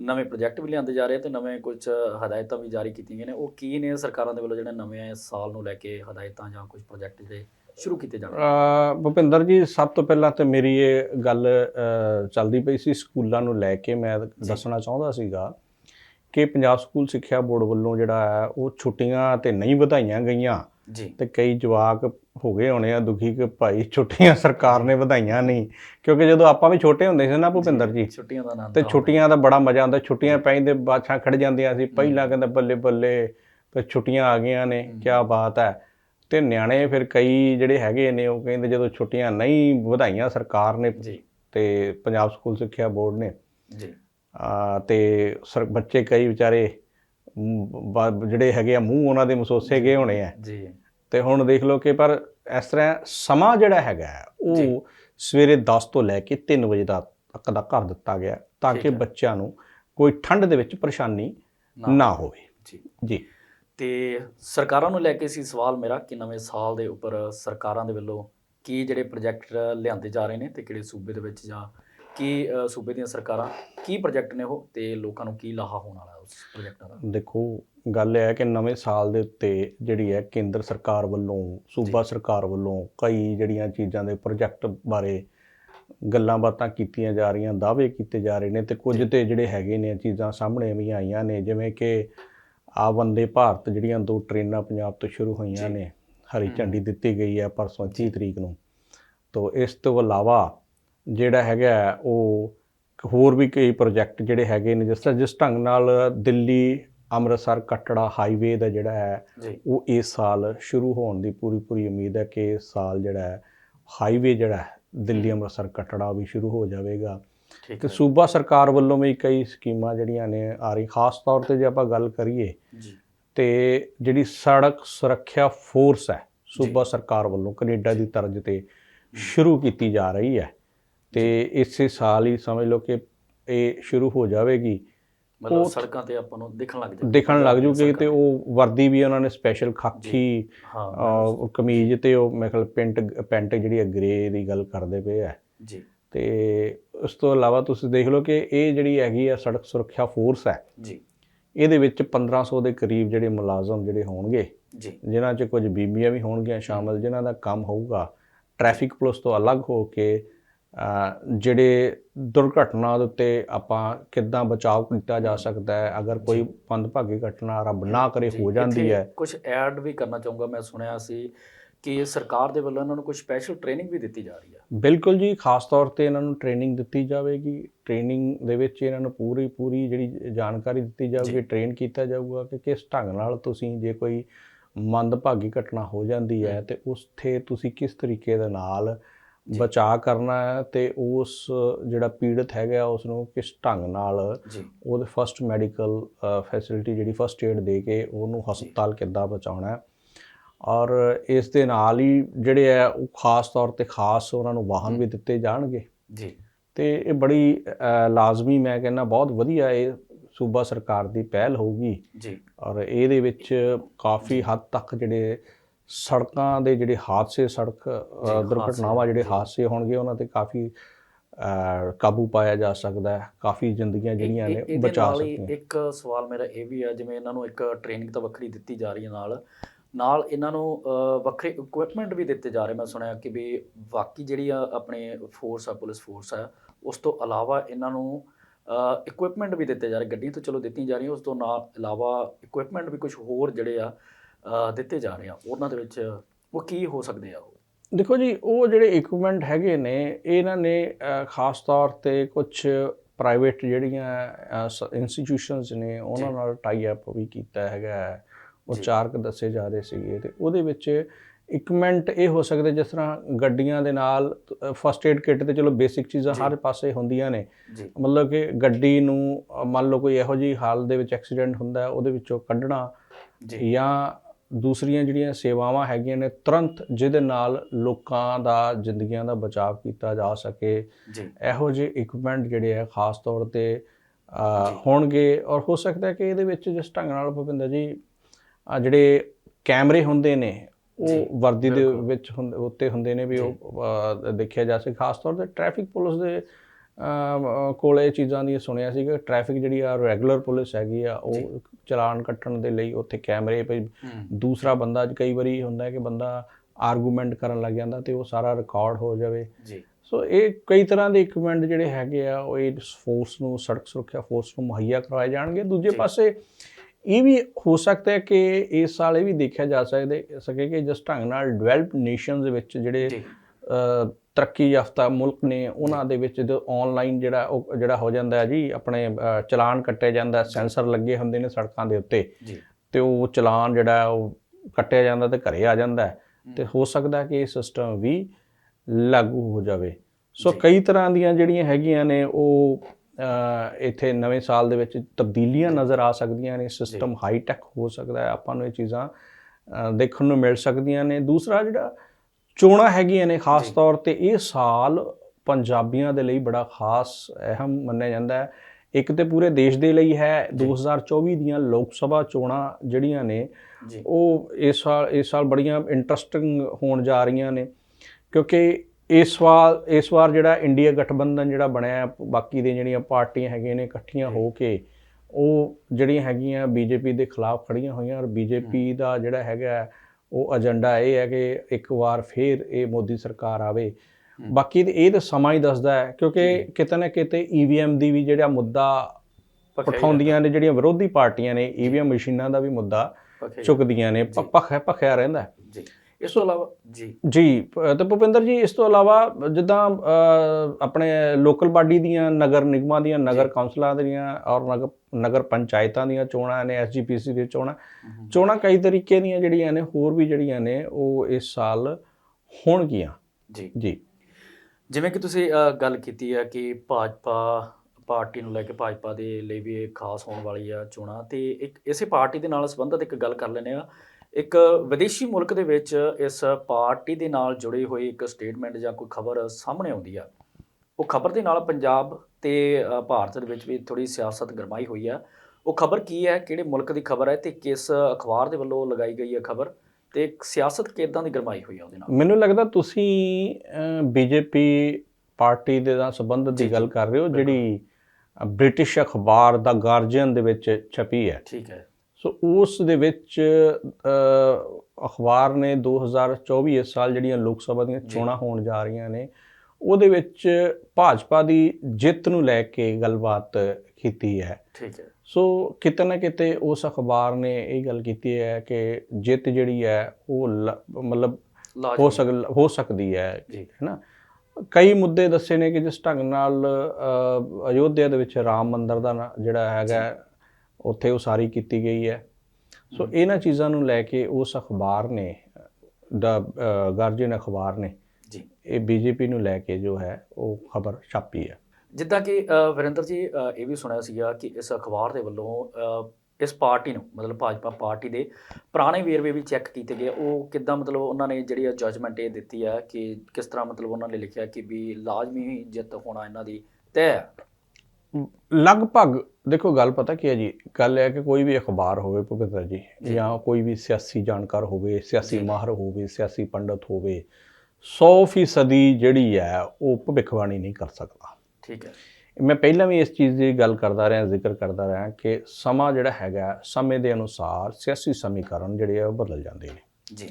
ਨਵੇਂ ਪ੍ਰੋਜੈਕਟ ਵੀ ਲਿਆਂਦੇ ਜਾ ਰਹੇ ਤੇ ਨਵੇਂ ਕੁਝ ਹਦਾਇਤਾਂ ਵੀ ਜਾਰੀ ਕੀਤੀਆਂ ਗਈਆਂ ਨੇ। ਉਹ ਕੀ ਨੇ ਸਰਕਾਰਾਂ ਦੇ ਵੱਲੋਂ ਜਿਹੜੇ ਨਵੇਂ ਸਾਲ ਨੂੰ ਲੈ ਕੇ ਹਦਾਇਤਾਂ ਜਾਂ ਕੁਝ ਪ੍ਰੋਜੈਕਟ ਜਿਹੜੇ ਸ਼ੁਰੂ ਕੀਤੇ ਜਾਣ? ਅ, ਭੁਪਿੰਦਰ ਜੀ ਸਭ ਤੋਂ ਪਹਿਲਾਂ ਤੇ ਮੇਰੀ ਇਹ ਗੱਲ ਚੱਲਦੀ ਪਈ ਸੀ ਸਕੂਲਾਂ ਨੂੰ ਲੈ ਕੇ। ਮੈਂ ਦੱਸਣਾ ਚਾਹੁੰਦਾ ਸੀਗਾ ਕਿ ਪੰਜਾਬ ਸਕੂਲ ਸਿੱਖਿਆ ਬੋਰਡ ਵੱਲੋਂ ਜਿਹੜਾ ਹੈ ਉਹ ਛੁੱਟੀਆਂ ਤੇ ਨਹੀਂ ਵਧਾਈਆਂ ਗਈਆਂ। ਜੀ। ਤੇ ਕਈ ਜਵਾਕ ਹੋ ਗਏ ਹੋਣੇ ਆ ਦੁਖੀ ਕਿ ਭਾਈ ਛੁੱਟੀਆਂ ਸਰਕਾਰ ਨੇ ਵਧਾਈਆਂ ਨਹੀਂ। ਕਿਉਂਕਿ ਜਦੋਂ ਆਪਾਂ ਵੀ ਛੋਟੇ ਹੁੰਦੇ ਸੀ ਨਾ ਭੁਪਿੰਦਰ ਜੀ ਛੁੱਟੀਆਂ ਦਾ ਆਨੰਦ ਤੇ ਤਾਂ ਛੁੱਟੀਆਂ ਦਾ ਬੜਾ ਮਜ਼ਾ ਆਉਂਦਾ ਛੁੱਟੀਆਂ ਪੈਂਦੇ ਬਾਛਾਂ ਖੜ ਜਾਂਦੀਆਂ ਸੀ ਪਹਿਲਾਂ ਕਹਿੰਦਾ ਬੱਲੇ ਬੱਲੇ ਫਿਰ ਛੁੱਟੀਆਂ ਆ ਗਈਆਂ ਨੇ। ਕੀ ਬਾਤ ਹੈ। ਤੇ ਨਿਆਣੇ ਫਿਰ ਕਈ ਜਿਹੜੇ ਹੈਗੇ ਨੇ ਉਹ ਕਹਿੰਦੇ ਜਦੋਂ ਛੁੱਟੀਆਂ ਨਹੀਂ ਵਧਾਈਆਂ ਸਰਕਾਰ ਨੇ। ਜੀ। ਤੇ ਪੰਜਾਬ ਸਕੂਲ ਸਿੱਖਿਆ ਬੋਰਡ ਨੇ ਜੀ। ਆ, ਤੇ ਸਰ- ਬੱਚੇ ਕਈ ਵਿਚਾਰੇ ਜਿਹੜੇ ਹੈਗੇ ਆ ਮੂੰਹ ਉਹਨਾਂ ਦੇ ਮਸੋਸੇ ਗਏ ਹੋਣੇ ਆ ਜੀ ਤੇ ਹੁਣ ਦੇਖ ਲਓ ਕਿ ਪਰ ਇਸ ਤਰ੍ਹਾਂ ਸਮਾਂ ਜਿਹੜਾ ਹੈਗਾ। ਉਹ ਸਵੇਰੇ 10 ਤੋਂ ਲੈ ਕੇ 3 ਵਜੇ ਦਾ ਤੱਕ ਦਾ ਕਰ ਦਿੱਤਾ ਗਿਆ ਤਾਂ ਕਿ। ਬੱਚਿਆਂ ਨੂੰ ਕੋਈ ਠੰਡ ਦੇ ਵਿੱਚ ਪਰੇਸ਼ਾਨੀ ਨਾ। ਨਾ ਹੋਵੇ ਜੀ ਜੀ ਤੇ ਸਰਕਾਰਾਂ ਨੂੰ ਲੈ ਕੇ ਸੀ ਸਵਾਲ ਮੇਰਾ ਕਿ ਨਵੇਂ ਸਾਲ ਦੇ ਉੱਪਰ ਸਰਕਾਰਾਂ ਦੇ ਵੱਲੋਂ ਕੀ ਜਿਹੜੇ ਪ੍ਰੋਜੈਕਟ ਲਿਆਂਦੇ ਜਾ ਰਹੇ ਨੇ ਤੇ ਕਿਹੜੇ ਸੂਬੇ ਦੇ ਵਿੱਚ ਜਾਂ ਕੀ ਅ, ਸੂਬੇ ਦੀਆਂ ਸਰਕਾਰਾਂ ਕੀ ਪ੍ਰੋਜੈਕਟ ਨੇ ਉਹ ਤੇ ਲੋਕਾਂ ਨੂੰ ਕੀ ਲਾਹਾ ਹੋਣ ਵਾਲਾ ਉਸ ਪ੍ਰੋਜੈਕਟਾਂ ਦਾ? ਦੇਖੋ ਗੱਲ ਇਹ ਹੈ ਕਿ ਨਵੇਂ ਸਾਲ ਦੇ ਉੱਤੇ ਜਿਹੜੀ ਹੈ ਕੇਂਦਰ ਸਰਕਾਰ ਵੱਲੋਂ ਸੂਬਾ ਸਰਕਾਰ ਵੱਲੋਂ ਕਈ ਜਿਹੜੀਆਂ ਚੀਜ਼ਾਂ ਦੇ ਪ੍ਰੋਜੈਕਟ ਬਾਰੇ ਗੱਲਾਂ ਬਾਤਾਂ ਕੀਤੀਆਂ ਜਾ ਰਹੀਆਂ ਦਾਅਵੇ ਕੀਤੇ ਜਾ ਰਹੇ ਨੇ ਤੇ ਕੁਝ ਤੇ ਜਿਹੜੇ ਹੈਗੇ ਨੇ ਚੀਜ਼ਾਂ ਸਾਹਮਣੇ ਵੀ ਆਈਆਂ ਨੇ ਜਿਵੇਂ ਕਿ ਆ ਵੰਦੇ ਭਾਰਤ ਜਿਹੜੀਆਂ ਦੋ ਟ੍ਰੇਨਾਂ ਪੰਜਾਬ ਤੋਂ ਸ਼ੁਰੂ ਹੋਈਆਂ। ਨੇ ਹਰੀ। ਝੰਡੀ ਦਿੱਤੀ ਗਈ ਹੈ ਪਰਸੋਂ 30 ਤਰੀਕ ਨੂੰ। ਤੋਂ ਇਸ ਤੋਂ ਇਲਾਵਾ ਜਿਹੜਾ ਹੈਗਾ ਉਹ ਹੋਰ ਵੀ ਕਈ ਪ੍ਰੋਜੈਕਟ ਜਿਹੜੇ ਹੈਗੇ ਨੇ ਜਿਸ ਤਰ੍ਹਾਂ ਜਿਸ ਢੰਗ ਨਾਲ ਦਿੱਲੀ ਅੰਮ੍ਰਿਤਸਰ ਕਟੜਾ ਹਾਈਵੇ ਦਾ ਜਿਹੜਾ ਹੈ ਉਹ ਇਸ ਸਾਲ ਸ਼ੁਰੂ ਹੋਣ ਦੀ ਪੂਰੀ ਪੂਰੀ ਉਮੀਦ ਹੈ ਕਿ ਇਸ ਸਾਲ ਜਿਹੜਾ ਹੈ ਹਾਈਵੇ ਜਿਹੜਾ ਹੈ ਦਿੱਲੀ ਅੰਮ੍ਰਿਤਸਰ ਕਟੜਾ ਵੀ ਸ਼ੁਰੂ ਹੋ ਜਾਵੇਗਾ। ਤੇ ਸੂਬਾ ਸਰਕਾਰ ਵੱਲੋਂ ਵੀ ਕਈ ਸਕੀਮਾਂ ਜਿਹੜੀਆਂ ਨੇ ਆ ਰਹੀ ਖਾਸ ਤੌਰ ਤੇ ਜੇ ਆਪਾਂ ਗੱਲ ਕਰੀਏ ਤੇ ਜਿਹੜੀ ਸੜਕ ਸੁਰੱਖਿਆ ਫੋਰਸ ਹੈ ਸੂਬਾ ਸਰਕਾਰ ਵੱਲੋਂ ਕੈਨੇਡਾ ਦੀ ਤਰਜ਼ ਤੇ ਸ਼ੁਰੂ ਕੀਤੀ ਜਾ ਰਹੀ ਹੈ। ਤੇ ਇਸੇ ਸਾਲ ਹੀ ਸਮਝ ਲਓ ਕਿ ਇਹ ਸ਼ੁਰੂ ਹੋ ਜਾਵੇਗੀ। ਮਤਲਬ ਸੜਕਾਂ ਤੇ ਆਪਾਂ ਨੂੰ ਦਿਖਣ ਲੱਗ ਜਾਏ ਦੇਖਣ ਲੱਗ ਜੂਗੀ ਤੇ ਉਹ ਵਰਦੀ ਵੀ ਉਹਨਾਂ ਨੇ ਸਪੈਸ਼ਲ ਖਾਕੀ ਹਾਂ ਕਮੀਜ਼ ਤੇ ਉਹ ਮੇਰੇ ਖਿਆਲ ਪੈਂਟ ਪੈਂਟ ਜਿਹੜੀ ਹੈ ਗ੍ਰੇ ਦੀ ਗੱਲ ਕਰਦੇ ਪਏ ਆ। ਜੀ। ਤੇ ਉਸ ਤੋਂ ਇਲਾਵਾ ਤੁਸੀਂ ਦੇਖ ਲਓ ਕਿ ਇਹ ਜਿਹੜੀ ਹੈਗੀ ਆ ਸੜਕ ਸੁਰੱਖਿਆ ਫੋਰਸ ਹੈ। ਜੀ। ਇਹਦੇ ਵਿੱਚ 1500 ਦੇ ਕਰੀਬ ਜਿਹੜੇ ਮੁਲਾਜ਼ਮ ਜਿਹੜੇ ਹੋਣਗੇ ਜੀ। ਜਿਨ੍ਹਾਂ 'ਚ ਕੁਝ ਬੀਬੀਆਂ ਵੀ ਹੋਣਗੀਆਂ ਸ਼ਾਮਲ ਜਿਨ੍ਹਾਂ ਦਾ ਕੰਮ ਹੋਊਗਾ ਟ੍ਰੈਫਿਕ ਪੁਲਿਸ ਤੋਂ ਅਲੱਗ ਹੋ ਕੇ ਜਿਹੜੇ ਦੁਰਘਟਨਾ ਦੇ ਉੱਤੇ ਆਪਾਂ ਕਿੱਦਾਂ ਬਚਾਅ ਕੀਤਾ ਜਾ ਸਕਦਾ ਹੈ? ਅਗਰ ਕੋਈ ਮੰਦਭਾਗੀ ਘਟਨਾ ਰੱਬ ਨਾ ਕਰੇ ਹੋ ਜਾਂਦੀ ਹੈ। ਕੁਝ ਐਡ ਵੀ ਕਰਨਾ ਚਾਹੂੰਗਾ ਮੈਂ ਸੁਣਿਆ ਸੀ ਕਿ ਸਰਕਾਰ ਦੇ ਵੱਲੋਂ ਇਹਨਾਂ ਨੂੰ ਕੁਝ ਸਪੈਸ਼ਲ ਟ੍ਰੇਨਿੰਗ ਵੀ ਦਿੱਤੀ ਜਾ ਰਹੀ ਹੈ। ਬਿਲਕੁਲ ਜੀ ਖਾਸ ਤੌਰ ਤੇ ਇਹਨਾਂ ਨੂੰ ਟ੍ਰੇਨਿੰਗ ਦਿੱਤੀ ਜਾਵੇਗੀ। ਟ੍ਰੇਨਿੰਗ ਦੇ ਵਿੱਚ ਇਹਨਾਂ ਨੂੰ ਪੂਰੀ ਪੂਰੀ ਜਿਹੜੀ ਜਾਣਕਾਰੀ ਦਿੱਤੀ ਜਾਊਗੀ। ਟ੍ਰੇਨ ਕੀਤਾ ਜਾਊਗਾ ਕਿ ਕਿਸ ਢੰਗ ਨਾਲ ਤੁਸੀਂ ਜੇ ਕੋਈ ਮੰਦਭਾਗੀ ਘਟਨਾ ਹੋ ਜਾਂਦੀ ਹੈ। ਤੇ ਉਸਥੇ ਤੁਸੀਂ ਕਿਸ ਤਰੀਕੇ ਦੇ ਨਾਲ ਜੀ। ਬਚਾਅ ਕਰਨਾ ਹੈ ਤੇ ਉਸ ਜਿਹੜਾ ਪੀੜਤ ਹੈਗਾ ਉਸ ਨੂੰ ਕਿਸ ਢੰਗ ਨਾਲ ਉਹਦੇ ਫਸਟ ਮੈਡੀਕਲ ਫੈਸਿਲਿਟੀ ਜਿਹੜੀ ਫਸਟ ਏਡ ਦੇ ਕੇ ਉਹਨੂੰ ਹਸਪਤਾਲ ਕਿੱਦਾਂ ਬਚਾਉਣਾ ਹੈ। ਔਰ ਇਸ ਦੇ ਨਾਲ ਹੀ ਜਿਹੜੇ ਹੈ ਉਹ ਖਾਸ ਤੌਰ ਤੇ ਖਾਸ ਉਹਨਾਂ ਨੂੰ ਵਾਹਨ ਵੀ ਦਿੱਤੇ ਜਾਣਗੇ। ਜੀ। ਤੇ ਇਹ ਬੜੀ ਲਾਜ਼ਮੀ ਮੈਂ ਕਹਿੰਦਾ ਬਹੁਤ ਵਧੀਆ ਇਹ ਸੂਬਾ ਸਰਕਾਰ ਦੀ ਪਹਿਲ ਹੋਊਗੀ। ਜੀ। ਔਰ ਇਹਦੇ ਵਿੱਚ ਕਾਫੀ ਹੱਦ ਤੱਕ ਜਿਹੜੇ ਸੜਕਾਂ ਦੇ ਜਿਹੜੇ ਹਾਦਸੇ ਸੜਕ ਦੁਰਘਟਨਾਵਾਂ ਜਿਹੜੇ। ਹਾਦਸੇ ਹੋਣਗੇ ਉਹਨਾਂ ਤੇ ਕਾਫੀ ਕਾਬੂ ਪਾਇਆ ਜਾ ਸਕਦਾ ਹੈ। ਕਾਫੀ ਜ਼ਿੰਦਗੀਆਂ ਜਿਹੜੀਆਂ ਨੇ ਬਚਾ ਹੀ ਸਕਦੀਆਂ। ਇੱਕ ਸਵਾਲ ਮੇਰਾ ਇਹ ਵੀ ਆ ਜਿਵੇਂ ਇਹਨਾਂ ਨੂੰ ਇੱਕ ਟ੍ਰੇਨਿੰਗ ਤਾਂ ਵੱਖਰੀ ਦਿੱਤੀ ਜਾ ਰਹੀ ਹੈ ਨਾਲ। ਨਾਲ ਇਹਨਾਂ ਨੂੰ ਵੱਖਰੇ ਇਕਵਿਪਮੈਂਟ ਵੀ ਦਿੱਤੇ ਜਾ ਰਹੇ ਮੈਂ ਸੁਣਿਆ ਕਿ ਵੀ ਬਾਕੀ ਜਿਹੜੀ ਆ ਆਪਣੇ ਫੋਰਸ ਆ ਪੁਲਿਸ ਫੋਰਸ ਆ ਉਸ ਤੋਂ ਇਲਾਵਾ ਇਹਨਾਂ ਨੂੰ ਇਕਵਿਪਮੈਂਟ ਵੀ ਦਿੱਤੇ ਜਾ ਰਹੇ। ਗੱਡੀਆਂ ਤਾਂ ਚਲੋ ਦਿੱਤੀਆਂ ਜਾ ਰਹੀਆਂ ਉਸ ਤੋਂ ਨਾਲ ਇਲਾਵਾ ਇਕਵਿਪਮੈਂਟ ਵੀ ਕੁਝ ਹੋਰ ਜਿਹੜੇ ਆ ਦਿੱਤੇ ਜਾ ਰਹੇ ਆ ਉਹਨਾਂ ਦੇ ਵਿੱਚ ਉਹ ਕੀ ਹੋ ਸਕਦੇ ਆ ਉਹ ਦੇਖੋ ਜੀ ਉਹ ਜਿਹੜੇ ਇਕਵਿਪਮੈਂਟ ਹੈਗੇ ਨੇ ਇਹਨਾਂ ਨੇ ਖਾਸ ਤੌਰ ਤੇ ਕੁਝ ਪ੍ਰਾਈਵੇਟ ਜਿਹੜੀਆਂ ਇੰਸਟੀਟਿਊਸ਼ਨਸ ਨੇ ਉਹਨਾਂ ਜੀ। ਨਾਲ ਟਾਈ ਅਪ ਵੀ ਕੀਤਾ ਹੈਗਾ। ਉਹ ਜੀ। ਚਾਰ ਕੁ ਦੱਸੇ ਜਾ ਰਹੇ ਸੀਗੇ ਤੇ ਉਹਦੇ ਵਿੱਚ ਇਕਵਿਪਮੈਂਟ ਇਹ ਹੋ ਸਕਦੇ ਜਿਸ ਤਰ੍ਹਾਂ ਗੱਡੀਆਂ ਦੇ ਨਾਲ ਫਸਟ ਏਡ ਕਿੱਟ ਤੇ ਚਲੋ ਬੇਸਿਕ ਚੀਜ਼ਾਂ ਜੀ। ਹਰ ਪਾਸੇ ਹੁੰਦੀਆਂ ਨੇ ਜੀ ਮਤਲਬ ਕਿ ਗੱਡੀ ਨੂੰ ਮੰਨ ਲਓ ਕੋਈ ਇਹੋ ਜਿਹੀ ਹਾਲ ਦੇ ਵਿੱਚ ਐਕਸੀਡੈਂਟ ਹੁੰਦਾ ਉਹਦੇ ਵਿੱਚੋਂ ਕੱਢਣਾ ਜੀ ਜਾਂ ਦੂਸਰੀਆਂ ਜਿਹੜੀਆਂ ਸੇਵਾਵਾਂ ਹੈਗੀਆਂ ਨੇ ਤੁਰੰਤ ਜਿਹਦੇ ਨਾਲ ਲੋਕਾਂ ਦਾ ਜ਼ਿੰਦਗੀਆਂ ਦਾ ਬਚਾਅ ਕੀਤਾ ਜਾ ਸਕੇ ਜੀ ਇਹੋ ਜਿਹੇ ਇਕਵਿਪਮੈਂਟ ਜਿਹੜੇ ਆ ਖਾਸ ਤੌਰ ਤੇ। ਹੋਣਗੇ ਔਰ ਹੋ ਸਕਦਾ ਕਿ ਇਹਦੇ ਵਿੱਚ ਜਿਸ ਢੰਗ ਨਾਲ ਭੁਪਿੰਦਰ ਜੀ ਜਿਹੜੇ ਕੈਮਰੇ ਹੁੰਦੇ ਨੇ ਉਹ ਵਰਦੀ ਦੇ। ਵਿੱਚ ਹੁੰਦੇ ਉੱਤੇ ਹੁੰਦੇ ਨੇ ਵੀ। ਉਹ ਦੇਖਿਆ ਜਾ ਸਕੇ ਖਾਸ ਤੌਰ ਤੇ ਟ੍ਰੈਫਿਕ ਪੁਲਿਸ ਦੇ ਕੋਲ ਚੀਜ਼ਾਂ ਦੀ ਸੁਣਿਆ ਸੀ ਕਿ ਟ੍ਰੈਫਿਕ ਜਿਹੜੀ ਆ ਰੈਗੂਲਰ ਪੁਲਿਸ ਹੈਗੀ ਆ। ਉਹ ਚਲਾਨ ਕੱਟਣ ਦੇ ਲਈ ਉੱਥੇ ਕੈਮਰੇ ਪਈ ਦੂਸਰਾ ਬੰਦਾ ਅੱਜ ਕਈ ਵਾਰੀ ਹੁੰਦਾ ਹੈ ਕਿ ਬੰਦਾ ਆਰਗੂਮੈਂਟ ਕਰਨ ਲੱਗ ਜਾਂਦਾ ਤੇ ਉਹ ਸਾਰਾ ਰਿਕਾਰਡ ਹੋ ਜਾਵੇ। ਜੀ। ਸੋ ਇਹ ਕਈ ਤਰ੍ਹਾਂ ਦੇ ਇਕਵਿਪਮੈਂਟ ਜਿਹੜੇ ਹੈਗੇ ਆ ਉਹ ਇਸ ਫੋਰਸ ਨੂੰ ਸੜਕ ਸੁਰੱਖਿਆ ਫੋਰਸ ਨੂੰ ਮੁਹੱਈਆ ਕਰਵਾਏ ਜਾਣਗੇ। ਦੂਜੇ। ਪਾਸੇ ਇਹ ਵੀ ਹੋ ਸਕਦਾ ਹੈ ਕਿ ਇਸ ਸਾਲ ਇਹ ਵੀ ਦੇਖਿਆ ਜਾ ਸਕਦੇ ਸਕੇ ਕਿ ਜਿਸ ਢੰਗ ਨਾਲ ਡਿਵੈਲਪਡ ਨੇਸ਼ਨਸ ਵਿੱਚ ਜਿਹੜੇ ਤਰੱਕੀ ਯਾਫਤਾ ਮੁਲਕ ਨੇ ਉਹਨਾਂ ਦੇ ਵਿੱਚ ਜੋ ਆਨਲਾਈਨ ਜਿਹੜਾ ਉਹ ਜਿਹੜਾ ਹੋ ਜਾਂਦਾ ਹੈ ਜੀ ਆਪਣੇ ਚਲਾਨ ਕੱਟਿਆ ਜਾਂਦਾ ਸੈਂਸਰ ਲੱਗੇ ਹੁੰਦੇ ਨੇ ਸੜਕਾਂ ਦੇ ਉੱਤੇ। ਜੀ। ਤੇ ਉਹ ਚਲਾਨ ਜਿਹੜਾ ਉਹ ਕੱਟਿਆ ਜਾਂਦਾ ਤੇ ਘਰੇ ਆ ਜਾਂਦਾ ਤੇ ਹੋ ਸਕਦਾ ਕਿ ਇਹ ਸਿਸਟਮ ਵੀ ਲਾਗੂ ਹੋ ਜਾਵੇ। ਸੋ। ਕਈ ਤਰ੍ਹਾਂ ਦੀਆਂ ਜਿਹੜੀਆਂ ਹੈਗੀਆਂ ਨੇ ਉਹ ਇੱਥੇ ਨਵੇਂ ਸਾਲ ਦੇ ਵਿੱਚ ਤਬਦੀਲੀਆਂ ਨਜ਼ਰ ਆ ਸਕਦੀਆਂ ਨੇ। ਸਿਸਟਮ ਹਾਈ ਟੈਕ ਹੋ ਸਕਦਾ ਹੈ। ਆਪਾਂ ਨੂੰ ਇਹ ਚੀਜ਼ਾਂ ਦੇਖਣ ਨੂੰ ਮਿਲ ਸਕਦੀਆਂ ਨੇ। ਦੂਸਰਾ ਜਿਹੜਾ ਚੋਣਾਂ ਹੈਗੀਆਂ ਨੇ ਖਾਸ ਤੌਰ ਤੇ। ਇਹ ਸਾਲ ਪੰਜਾਬੀਆਂ ਦੇ ਲਈ ਬੜਾ ਖਾਸ ਅਹਿਮ ਮੰਨਿਆ ਜਾਂਦਾ ਹੈ। ਇੱਕ ਤੇ ਪੂਰੇ ਦੇਸ਼ ਦੇ ਲਈ ਹੈ। 2024 ਦੀਆਂ ਲੋਕ ਸਭਾ ਚੋਣਾਂ ਜਿਹੜੀਆਂ ਨੇ ਉਹ ਇਸ ਸਾਲ ਇਸ ਸਾਲ ਬੜੀਆਂ ਇੰਟਰਸਟਿੰਗ ਹੋਣ ਜਾ ਰਹੀਆਂ ਨੇ। ਕਿਉਂਕਿ ਇਸ ਵਾਰ ਇਸ ਵਾਰ ਜਿਹੜਾ ਇੰਡੀਆ ਗਠਬੰਧਨ ਜਿਹੜਾ ਬਣਿਆ ਬਾਕੀ ਦੀਆਂ ਜਿਹੜੀਆਂ ਪਾਰਟੀਆਂ ਹੈਗੀਆਂ ਨੇ ਇਕੱਠੀਆਂ ਹੋ ਕੇ ਉਹ ਜਿਹੜੀਆਂ ਹੈਗੀਆਂ ਬੀਜੇਪੀ ਦੇ ਖਿਲਾਫ ਖੜੀਆਂ ਹੋਈਆਂ ਔਰ ਬੀਜੇਪੀ ਦਾ ਜਿਹੜਾ ਹੈਗਾ ਉਹ ਏਜੰਡਾ ਇਹ ਹੈ ਕਿ ਇੱਕ ਵਾਰ ਫੇਰ ਇਹ ਮੋਦੀ ਸਰਕਾਰ ਆਵੇ। ਬਾਕੀ ਤੇ ਇਹ ਤਾਂ ਸਮਾਂ ਹੀ ਦੱਸਦਾ ਹੈ ਕਿਉਂਕਿ ਕਿਤੇ ਨਾ ਕਿਤੇ ਈਵੀਐਮ ਦੀ ਵੀ ਜਿਹੜਾ ਮੁੱਦਾ ਪੱਖੇ ਉਠਾਉਂਦੀਆਂ ਨੇ ਜਿਹੜੀਆਂ ਵਿਰੋਧੀ ਪਾਰਟੀਆਂ ਨੇ ਈਵੀਐਮ ਮਸ਼ੀਨਾਂ ਦਾ ਵੀ ਮੁੱਦਾ ਚੁੱਕਦੀਆਂ ਨੇ ਭਖਿਆ ਭਖਿਆ ਰਹਿੰਦਾ ਜੀ। ਇਸ ਤੋਂ ਇਲਾਵਾ ਜੀ। ਜੀ ਤੇ ਭੁਪਿੰਦਰ ਜੀ ਇਸ ਤੋਂ ਇਲਾਵਾ ਜਿੱਦਾਂ ਆਪਣੇ ਲੋਕਲ ਬਾਡੀ ਦੀਆਂ ਨਗਰ ਨਿਗਮਾਂ ਦੀਆਂ ਨਗਰ ਕੌਂਸਲਾਂ ਦੀਆਂ ਔਰ ਨਗਰ ਨਗਰ ਪੰਚਾਇਤਾਂ ਦੀਆਂ ਚੋਣਾਂ ਨੇ ਐਸਜੀਪੀਸੀ ਦੀਆਂ ਚੋਣਾਂ। ਚੋਣਾਂ ਕਈ ਤਰੀਕੇ ਦੀਆਂ ਜਿਹੜੀਆਂ ਨੇ ਹੋਰ ਵੀ ਜਿਹੜੀਆਂ ਨੇ ਉਹ ਇਸ ਸਾਲ ਹੋਣਗੀਆਂ ਜੀ। ਜੀ। ਜਿਵੇਂ ਕਿ ਤੁਸੀਂ ਗੱਲ ਕੀਤੀ ਹੈ ਕਿ ਭਾਜਪਾ ਪਾਰਟੀ ਨੂੰ ਲੈ ਕੇ ਭਾਜਪਾ ਦੇ ਲਈ ਵੀ ਇਹ ਖਾਸ ਹੋਣ ਵਾਲੀ ਆ ਚੋਣਾਂ ਤੇ ਇੱਕ ਇਸੇ ਪਾਰਟੀ ਦੇ ਨਾਲ ਸੰਬੰਧਿਤ ਇੱਕ ਗੱਲ ਕਰ ਲੈਂਦੇ ਆ। ਇੱਕ ਵਿਦੇਸ਼ੀ ਮੁਲਕ ਦੇ ਵਿੱਚ ਇਸ ਪਾਰਟੀ ਦੇ ਨਾਲ ਜੁੜੀ ਹੋਈ ਇੱਕ ਸਟੇਟਮੈਂਟ ਜਾਂ ਕੋਈ ਖਬਰ ਸਾਹਮਣੇ ਆਉਂਦੀ ਆ। ਉਹ ਖਬਰ ਦੇ ਨਾਲ ਪੰਜਾਬ ਤੇ ਭਾਰਤ ਦੇ ਵਿੱਚ ਵੀ ਥੋੜੀ ਸਿਆਸਤ ਗਰਮਾਈ ਹੋਈ ਆ। ਉਹ ਖਬਰ ਕੀ ਹੈ ਕਿਹੜੇ ਮੁਲਕ ਦੀ ਖਬਰ ਹੈ ਤੇ ਕਿਸ ਅਖਬਾਰ ਦੇ ਵੱਲੋਂ ਲਗਾਈ ਗਈ ਹੈ ਖਬਰ ਤੇ ਸਿਆਸਤ ਕਿਦਾਂ ਦੀ ਗਰਮਾਈ ਹੋਈ ਆ ਉਹਦੇ ਨਾਲ? ਮੈਨੂੰ ਲੱਗਦਾ ਤੁਸੀਂ ਬੀਜੇਪੀ ਪਾਰਟੀ ਦੇ ਨਾਲ ਸੰਬੰਧਿਤ ਜੀ, ਦੀ ਗੱਲ ਕਰ ਰਹੇ ਹੋ ਜਿਹੜੀ ਬ੍ਰਿਟਿਸ਼ ਅਖਬਾਰ ਦਾ ਗਾਰਜੀਅਨ ਦੇ ਵਿੱਚ ਛਪੀ ਹੈ। ਠੀਕ ਹੈ। ਸੋ ਉਸ ਦੇ ਵਿੱਚ ਅ, ਅਖਬਾਰ ਨੇ 2024 ਇਸ ਸਾਲ ਜਿਹੜੀਆਂ ਲੋਕ ਸਭਾ ਦੀਆਂ। ਚੋਣਾਂ ਹੋਣ ਜਾ ਰਹੀਆਂ ਨੇ ਉਹਦੇ ਵਿੱਚ ਭਾਜਪਾ ਦੀ ਜਿੱਤ ਨੂੰ ਲੈ ਕੇ ਗੱਲਬਾਤ ਕੀਤੀ ਹੈ। ਠੀਕ ਹੈ। ਸੋ ਕਿਤੇ ਨਾ ਕਿਤੇ ਉਸ ਅਖਬਾਰ ਨੇ ਇਹ ਗੱਲ ਕੀਤੀ ਹੈ ਕਿ ਜਿੱਤ ਜਿਹੜੀ ਹੈ ਉਹ ਮਤਲਬ ਹੋ। ਸਕ ਹੋ ਸਕਦੀ ਹੈ ਜੀ। ਹੈਨਾ? ਕਈ ਮੁੱਦੇ ਦੱਸੇ ਨੇ ਕਿ ਜਿਸ ਢੰਗ ਨਾਲ ਅਯੋਧਿਆ ਦੇ ਵਿੱਚ ਰਾਮ ਮੰਦਿਰ ਦਾ ਨਾ- ਜਿਹੜਾ ਹੈਗਾ ਉੱਥੇ ਉਸਾਰੀ ਕੀਤੀ ਗਈ ਹੈ। ਸੋ। ਇਹਨਾਂ ਚੀਜ਼ਾਂ ਨੂੰ ਲੈ ਕੇ ਉਸ ਅਖਬਾਰ ਨੇ ਦਾ ਗਾਰਜੀਅਨ ਅਖਬਾਰ ਨੇ ਜੀ। ਇਹ ਬੀਜੇਪੀ ਨੂੰ ਲੈ ਕੇ ਜੋ ਹੈ ਉਹ ਖਬਰ ਛਾਪੀ ਹੈ। ਜਿੱਦਾਂ ਕਿ ਵਰਿੰਦਰ ਜੀ ਇਹ ਵੀ ਸੁਣਿਆ ਸੀਗਾ ਕਿ ਇਸ ਅਖਬਾਰ ਦੇ ਵੱਲੋਂ ਇਸ ਪਾਰਟੀ ਨੂੰ ਮਤਲਬ ਭਾਜਪਾ ਪਾਰਟੀ ਦੇ ਪੁਰਾਣੇ ਵੇਰਵੇ ਵੀ ਚੈੱਕ ਕੀਤੇ ਗਏ। ਉਹ ਕਿੱਦਾਂ ਮਤਲਬ ਉਹਨਾਂ ਨੇ ਜਿਹੜੀ ਜਜਮੈਂਟ ਇਹ ਦਿੱਤੀ ਹੈ ਕਿ ਕਿਸ ਤਰ੍ਹਾਂ ਮਤਲਬ ਉਹਨਾਂ ਨੇ ਲਿਖਿਆ ਕਿ ਵੀ ਲਾਜ਼ਮੀ ਜਿੱਤ ਹੋਣਾ ਇਹਨਾਂ ਦੀ ਤੈਅ ਲਗਭਗ ਦੇਖੋ ਗੱਲ ਪਤਾ ਕੀ ਹੈ ਜੀ? ਗੱਲ ਇਹ ਹੈ ਕਿ ਕੋਈ ਵੀ ਅਖਬਾਰ ਹੋਵੇ ਭੁਪਿੰਦਰ ਜੀ ਜੀ। ਕੋਈ ਵੀ ਸਿਆਸੀ ਜਾਣਕਾਰ ਹੋਵੇ ਸਿਆਸੀ। ਮਾਹਰ ਹੋਵੇ ਸਿਆਸੀ ਪੰਡਤ ਹੋਵੇ 100% ਜਿਹੜੀ ਹੈ ਉਹ ਭਵਿੱਖਬਾਣੀ ਨਹੀਂ ਕਰ ਸਕਦਾ। ਠੀਕ ਹੈ। ਮੈਂ ਪਹਿਲਾਂ ਵੀ ਇਸ ਚੀਜ਼ ਦੀ ਗੱਲ ਕਰਦਾ ਰਿਹਾ ਜ਼ਿਕਰ ਕਰਦਾ ਰਿਹਾ ਕਿ ਸਮਾਂ ਜਿਹੜਾ ਹੈਗਾ ਸਮੇਂ ਦੇ ਅਨੁਸਾਰ ਸਿਆਸੀ ਸਮੀਕਰਨ ਜਿਹੜੇ ਆ ਉਹ ਬਦਲ ਜਾਂਦੇ ਨੇ। ਜੀ।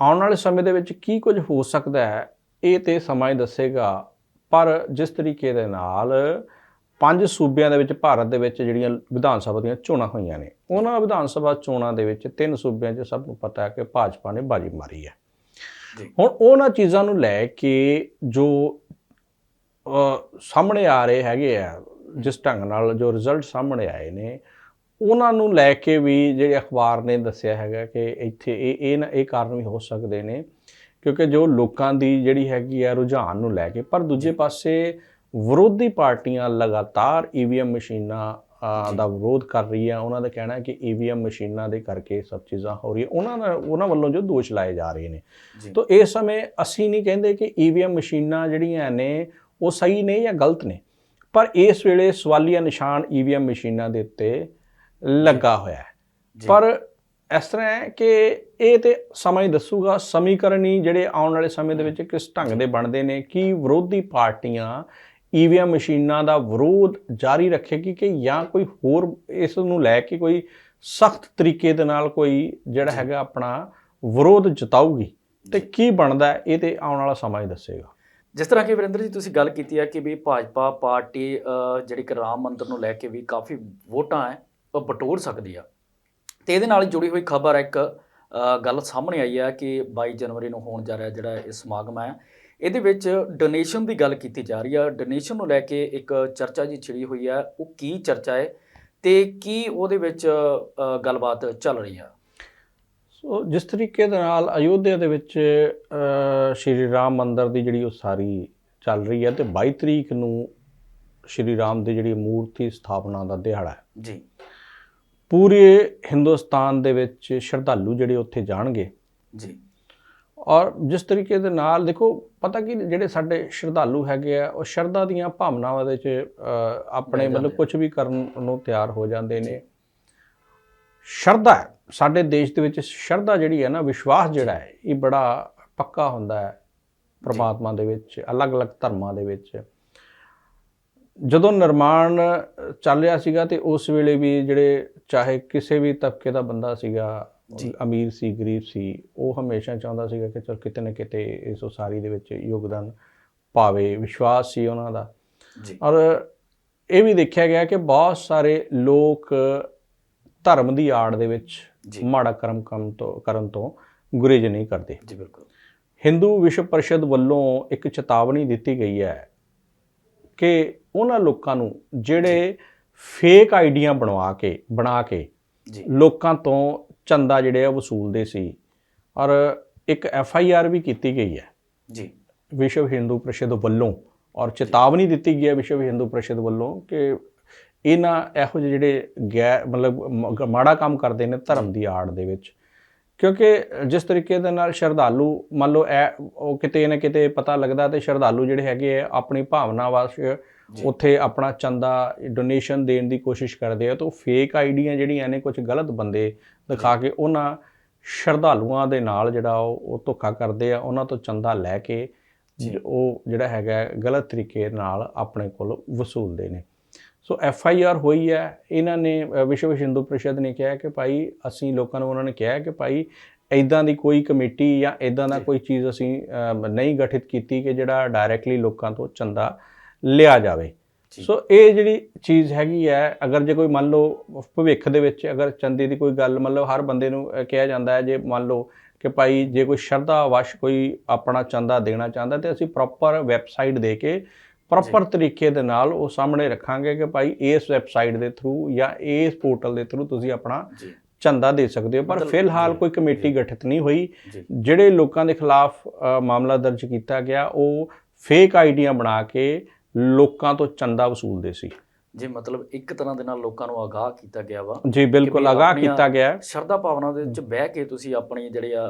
ਆਉਣ ਵਾਲੇ ਸਮੇਂ ਦੇ ਵਿੱਚ ਕੀ ਕੁਝ ਹੋ ਸਕਦਾ ਹੈ ਇਹ ਤੇ ਸਮਾਂ ਹੀ ਦੱਸੇਗਾ ਪਰ ਜਿਸ ਤਰੀਕੇ ਦੇ ਨਾਲ ਪੰਜ ਸੂਬਿਆਂ ਦੇ ਵਿੱਚ ਭਾਰਤ ਦੇ ਵਿੱਚ ਜਿਹੜੀਆਂ ਵਿਧਾਨ ਸਭਾ ਦੀਆਂ ਚੋਣਾਂ ਹੋਈਆਂ ਨੇ ਉਹਨਾਂ ਵਿਧਾਨ ਸਭਾ ਚੋਣਾਂ ਦੇ ਵਿੱਚ ਤਿੰਨ ਸੂਬਿਆਂ 'ਚ ਸਭ ਨੂੰ ਪਤਾ ਹੈ ਕਿ ਭਾਜਪਾ ਨੇ ਬਾਜੀ ਮਾਰੀ ਹੈ। ਹੁਣ ਉਹਨਾਂ ਚੀਜ਼ਾਂ ਨੂੰ ਲੈ ਕੇ ਜੋ ਸਾਹਮਣੇ ਆ ਰਹੇ ਹੈਗੇ ਆ ਜਿਸ ਢੰਗ ਨਾਲ ਜੋ ਰਿਜ਼ਲਟ ਸਾਹਮਣੇ ਆਏ ਨੇ ਉਹਨਾਂ ਨੂੰ ਲੈ ਕੇ ਵੀ ਜਿਹੜੇ ਅਖਬਾਰ ਨੇ ਦੱਸਿਆ ਹੈਗਾ ਕਿ ਇੱਥੇ ਇਹ ਇਹ ਨਾ ਇਹ ਕਾਰਨ ਵੀ ਹੋ ਸਕਦੇ ਨੇ ਕਿਉਂਕਿ ਜੋ ਲੋਕਾਂ ਦੀ ਜਿਹੜੀ ਹੈਗੀ ਆ ਰੁਝਾਨ ਨੂੰ ਲੈ ਕੇ ਪਰ ਦੂਜੇ ਪਾਸੇ ਵਿਰੋਧੀ ਪਾਰਟੀਆਂ ਲਗਾਤਾਰ ਈਵੀਐਮ ਮਸ਼ੀਨਾਂ। ਦਾ ਵਿਰੋਧ ਕਰ ਰਹੀ ਆ ਉਹਨਾਂ ਦਾ ਕਹਿਣਾ ਹੈ ਕਿ ਈਵੀਐਮ ਮਸ਼ੀਨਾਂ ਦੇ ਕਰਕੇ ਸਭ ਚੀਜ਼ਾਂ ਹੋ ਰਹੀਆਂ ਉਹਨਾਂ ਦਾ ਉਹਨਾਂ ਵੱਲੋਂ ਜੋ ਦੋਸ਼ ਲਾਏ ਜਾ ਰਹੇ ਨੇ। ਤੋ ਇਸ ਸਮੇਂ ਅਸੀਂ ਨਹੀਂ ਕਹਿੰਦੇ ਕਿ ਈਵੀਐਮ ਮਸ਼ੀਨਾਂ ਜਿਹੜੀਆਂ ਨੇ ਉਹ ਸਹੀ ਨੇ ਜਾਂ ਗਲਤ ਨੇ ਪਰ ਇਸ ਵੇਲੇ ਸਵਾਲੀਆ ਨਿਸ਼ਾਨ ਈਵੀਐਮ ਮਸ਼ੀਨਾਂ ਦੇ ਉੱਤੇ ਲੱਗਾ ਹੋਇਆ ਹੈ। ਪਰ ਇਸ ਤਰ੍ਹਾਂ ਹੈ ਕਿ ਇਹ ਤੇ ਸਮਾਂ ਹੀ ਦੱਸੂਗਾ ਸਮੀਕਰਣੀ ਜਿਹੜੇ ਆਉਣ ਵਾਲੇ ਸਮੇਂ ਦੇ ਵਿੱਚ ਕਿਸ ਢੰਗ ਦੇ ਬਣਦੇ ਨੇ ਕੀ ਵਿਰੋਧੀ ਪਾਰਟੀਆਂ ਈਵੀਐਮ ਮਸ਼ੀਨਾਂ ਦਾ ਵਿਰੋਧ ਜਾਰੀ ਰੱਖੇਗੀ ਕਿ ਜਾਂ ਕੋਈ ਹੋਰ ਇਸ ਨੂੰ ਲੈ ਕੇ ਕੋਈ ਸਖਤ ਤਰੀਕੇ ਦੇ ਨਾਲ ਕੋਈ ਜਿਹੜਾ। ਹੈਗਾ ਆਪਣਾ ਵਿਰੋਧ ਜਤਾਊਗੀ? ਤੇ ਕੀ ਬਣਦਾ ਇਹ ਤੇ ਆਉਣ ਵਾਲਾ ਸਮਾਂ ਹੀ ਦੱਸੇਗਾ। ਜਿਸ ਤਰ੍ਹਾਂ ਕਿ ਵਰਿੰਦਰ ਜੀ ਤੁਸੀਂ ਗੱਲ ਕੀਤੀ ਹੈ ਕਿ ਵੀ ਭਾਜਪਾ ਪਾਰਟੀ ਜਿਹੜੀ ਕਿ ਰਾਮ ਮੰਦਿਰ ਨੂੰ ਲੈ ਕੇ ਵੀ ਕਾਫੀ ਵੋਟਾਂ ਹੈ ਉਹ ਬਟੋਰ ਸਕਦੀ ਆ। ਤੇ ਇਹਦੇ ਨਾਲ ਜੁੜੀ ਹੋਈ ਖਬਰ ਇੱਕ ਗੱਲ ਸਾਹਮਣੇ ਆਈ ਹੈ ਕਿ 22 ਜਨਵਰੀ ਨੂੰ ਹੋਣ ਜਾ ਰਿਹਾ ਜਿਹੜਾ ਇਹ ਸਮਾਗਮ ਹੈ ਇਹਦੇ ਵਿੱਚ ਡੋਨੇਸ਼ਨ ਦੀ ਗੱਲ ਕੀਤੀ ਜਾ ਰਹੀ ਹੈ ਡੋਨੇਸ਼ਨ ਨੂੰ ਲੈ ਕੇ ਇੱਕ ਚਰਚਾ ਜੀ ਛਿੜੀ ਹੋਈ ਹੈ ਉਹ ਕੀ ਚਰਚਾ ਹੈ ਤੇ ਕੀ ਉਹਦੇ ਵਿੱਚ ਗੱਲਬਾਤ ਚੱਲ ਰਹੀ ਹੈ ਸੋ ਜਿਸ ਤਰੀਕੇ ਦੇ ਨਾਲ ਅਯੋਧਿਆ ਦੇ ਵਿੱਚ ਸ਼੍ਰੀ ਰਾਮ ਮੰਦਿਰ ਦੀ ਜਿਹੜੀ ਉਸਾਰੀ ਚੱਲ ਰਹੀ ਹੈ ਤੇ 22 ਤਰੀਕ ਨੂੰ ਸ਼੍ਰੀ ਰਾਮ ਦੀ ਜਿਹੜੀ ਮੂਰਤੀ ਸਥਾਪਨਾ ਦਾ ਦਿਹਾੜਾ ਹੈ। ਜੀ। ਪੂਰੇ ਹਿੰਦੁਸਤਾਨ ਦੇ ਵਿੱਚ ਸ਼ਰਧਾਲੂ ਜਿਹੜੇ ਉੱਥੇ ਜਾਣਗੇ ਜੀ। ਔਰ ਜਿਸ ਤਰੀਕੇ ਦੇ ਨਾਲ ਦੇਖੋ ਪਤਾ ਕੀ ਜਿਹੜੇ ਸਾਡੇ ਸ਼ਰਧਾਲੂ ਹੈਗੇ ਆ ਉਹ ਸ਼ਰਧਾ ਦੀਆਂ ਭਾਵਨਾਵਾਂ ਦੇ ਚ ਅ, ਆਪਣੇ ਮਤਲਬ ਕੁਝ ਵੀ ਕਰਨ ਨੂੰ ਤਿਆਰ ਹੋ ਜਾਂਦੇ ਨੇ। ਸ਼ਰਧਾ ਸਾਡੇ ਦੇਸ਼ ਦੇ ਵਿੱਚ ਸ਼ਰਧਾ ਜਿਹੜੀ ਹੈ ਨਾ ਵਿਸ਼ਵਾਸ ਜਿਹੜਾ ਹੈ ਇਹ ਬੜਾ ਪੱਕਾ ਹੁੰਦਾ ਹੈ ਪ੍ਰਮਾਤਮਾ ਦੇ ਵਿੱਚ ਅਲੱਗ-ਅਲੱਗ ਧਰਮਾਂ ਦੇ ਵਿੱਚ। ਜਦੋਂ ਨਿਰਮਾਣ ਚੱਲ ਰਿਹਾ ਸੀਗਾ ਤੇ ਉਸ ਵੇਲੇ ਵੀ ਜਿਹੜੇ ਚਾਹੇ ਕਿਸੇ ਵੀ ਤਬਕੇ ਦਾ ਬੰਦਾ ਸੀਗਾ। ਅਮੀਰ ਸੀ ਗਰੀਬ ਸੀ ਉਹ ਹਮੇਸ਼ਾ ਚਾਹੁੰਦਾ ਸੀਗਾ ਕਿ ਚਲ ਕਿਤੇ ਨਾ ਕਿਤੇ ਇਸ ਉਸਾਰੀ ਦੇ ਵਿੱਚ ਯੋਗਦਾਨ ਪਾਵੇ ਵਿਸ਼ਵਾਸ ਸੀ ਉਹਨਾਂ ਦਾ। ਜੀ। ਔਰ ਇਹ ਵੀ ਦੇਖਿਆ ਗਿਆ ਕਿ ਬਹੁਤ ਸਾਰੇ ਲੋਕ ਧਰਮ ਦੀ ਆੜ ਦੇ ਵਿੱਚ ਮਾੜਾ ਕਰਮ ਕੰਮ ਤੋਂ ਕਰਨ ਤੋਂ ਗੁਰੇਜ਼ ਨਹੀਂ ਕਰਦੇ। ਜੀ ਬਿਲਕੁਲ। ਹਿੰਦੂ ਵਿਸ਼ਵ ਪਰਿਸ਼ਦ ਵੱਲੋਂ ਇੱਕ ਚੇਤਾਵਨੀ ਦਿੱਤੀ ਗਈ ਹੈ ਕਿ ਉਹਨਾਂ ਲੋਕਾਂ ਨੂੰ ਜਿਹੜੇ ਫੇਕ ਆਈਡੀਆਂ ਬਣਵਾ ਕੇ ਬਣਾ ਕੇ ਲੋਕਾਂ ਤੋਂ ਚੰਦਾ ਜਿਹੜੇ ਆ ਵਸੂਲਦੇ ਸੀ। ਔਰ ਇੱਕ ਐਫ ਆਈ ਆਰ ਵੀ ਕੀਤੀ ਗਈ ਹੈ। ਜੀ। ਵਿਸ਼ਵ ਹਿੰਦੂ ਪਰਿਸ਼ਦ ਵੱਲੋਂ ਔਰ ਚੇਤਾਵਨੀ ਦਿੱਤੀ ਗਈ ਹੈ ਵਿਸ਼ਵ ਹਿੰਦੂ ਪਰਿਸ਼ਦ ਵੱਲੋਂ ਕਿ ਇਹਨਾਂ ਇਹੋ ਜਿਹੇ ਜਿਹੜੇ ਗੈਰ ਮਤਲਬ ਮਾੜਾ ਕੰਮ ਕਰਦੇ ਨੇ ਧਰਮ ਦੀ ਆੜ ਦੇ ਵਿੱਚ। ਕਿਉਂਕਿ ਜਿਸ ਤਰੀਕੇ ਦੇ ਨਾਲ ਸ਼ਰਧਾਲੂ ਮੰਨ ਲਓ ਉਹ ਕਿਤੇ ਨਾ ਕਿਤੇ ਪਤਾ ਲੱਗਦਾ ਤੇ ਸ਼ਰਧਾਲੂ ਜਿਹੜੇ ਹੈਗੇ ਆ ਆਪਣੀ ਭਾਵਨਾ ਵਾਸਤੇ ਉੱਥੇ ਆਪਣਾ ਚੰਦਾ ਡੋਨੇਸ਼ਨ ਦੇਣ ਦੀ ਕੋਸ਼ਿਸ਼ ਕਰਦੇ ਆ ਤਾਂ ਫੇਕ ਆਈਡੀਆਂ ਜਿਹੜੀਆਂ ਨੇ ਕੁਝ ਗਲਤ ਬੰਦੇ ਦਿਖਾ ਕੇ ਉਹਨਾਂ ਸ਼ਰਧਾਲੂਆਂ ਦੇ ਨਾਲ ਜਿਹੜਾ ਉਹ ਉਹ ਧੋਖਾ ਕਰਦੇ ਆ ਉਹਨਾਂ ਤੋਂ ਚੰਦਾ ਲੈ ਕੇ। ਉਹ ਜਿਹੜਾ ਹੈਗਾ ਗਲਤ ਤਰੀਕੇ ਨਾਲ ਆਪਣੇ ਕੋਲ ਵਸੂਲਦੇ ਨੇ ਸੋ ਐਫ ਆਈ ਆਰ ਹੋਈ ਹੈ ਇਹਨਾਂ ਨੇ ਵਿਸ਼ਵ ਹਿੰਦੂ ਪਰਿਸ਼ਦ ਨੇ ਕਿਹਾ ਕਿ ਭਾਈ ਅਸੀਂ ਲੋਕਾਂ ਨੂੰ ਉਹਨਾਂ ਨੇ ਕਿਹਾ ਕਿ ਭਾਈ ਇਦਾਂ ਦੀ ਕੋਈ ਕਮੇਟੀ ਜਾਂ ਇਦਾਂ ਦਾ। ਕੋਈ ਚੀਜ਼ ਅਸੀਂ ਨਹੀਂ ਗਠਿਤ ਕੀਤੀ ਕਿ ਜਿਹੜਾ ਡਾਇਰੈਕਟਲੀ ਲੋਕਾਂ ਤੋਂ ਚੰਦਾ ਲਿਆ ਜਾਵੇ। ਸੋ ਇਹ ਜਿਹੜੀ ਚੀਜ਼ ਹੈਗੀ ਹੈ ਅਗਰ ਜੇ ਕੋਈ ਮੰਨ ਲਓ ਭਵਿੱਖ ਦੇ ਵਿੱਚ ਅਗਰ ਚੰਦੇ ਦੀ ਕੋਈ ਗੱਲ ਮਤਲਬ ਹਰ ਬੰਦੇ ਨੂੰ ਕਿਹਾ ਜਾਂਦਾ ਹੈ ਜੇ ਮੰਨ ਲਓ ਕਿ ਭਾਈ ਜੇ ਕੋਈ ਸ਼ਰਧਾ ਵਸ਼ ਕੋਈ ਆਪਣਾ ਚੰਦਾ ਦੇਣਾ ਚਾਹੁੰਦਾ ਤੇ ਅਸੀਂ ਪ੍ਰੋਪਰ ਵੈਬਸਾਈਟ ਦੇ ਕੇ ਪ੍ਰੋਪਰ ਤਰੀਕੇ ਦੇ ਨਾਲ ਉਹ ਸਾਹਮਣੇ ਰੱਖਾਂਗੇ ਕਿ ਭਾਈ ਇਸ ਵੈਬਸਾਈਟ ਦੇ ਥਰੂ ਜਾਂ ਇਸ ਪੋਰਟਲ ਦੇ ਥਰੂ ਤੁਸੀਂ ਆਪਣਾ ਚੰਦਾ ਦੇ ਸਕਦੇ ਹੋ। ਪਰ ਫਿਲਹਾਲ ਕੋਈ ਕਮੇਟੀ ਗਠਿਤ ਨਹੀਂ ਹੋਈ। ਜਿਹੜੇ ਲੋਕਾਂ ਦੇ ਖਿਲਾਫ ਮਾਮਲਾ ਦਰਜ ਕੀਤਾ ਗਿਆ ਉਹ ਫੇਕ ਆਈਡੀਆਂ ਬਣਾ ਕੇ ਲੋਕਾਂ ਤੋਂ ਚੰਦਾ ਵਸੂਲਦੇ ਸੀ ਜੀ ਮਤਲਬ ਇੱਕ ਤਰ੍ਹਾਂ ਦੇ ਨਾਲ ਲੋਕਾਂ ਨੂੰ ਆਗਾਹ ਕੀਤਾ ਗਿਆ ਵਾ ਜੀ ਬਿਲਕੁਲ ਆਗਾਹ ਕੀਤਾ ਗਿਆ। ਸ਼ਰਧਾ ਭਾਵਨਾ ਦੇ ਵਿੱਚ ਬਹਿ ਕੇ ਤੁਸੀਂ ਆਪਣੀ ਜਿਹੜੀ ਆ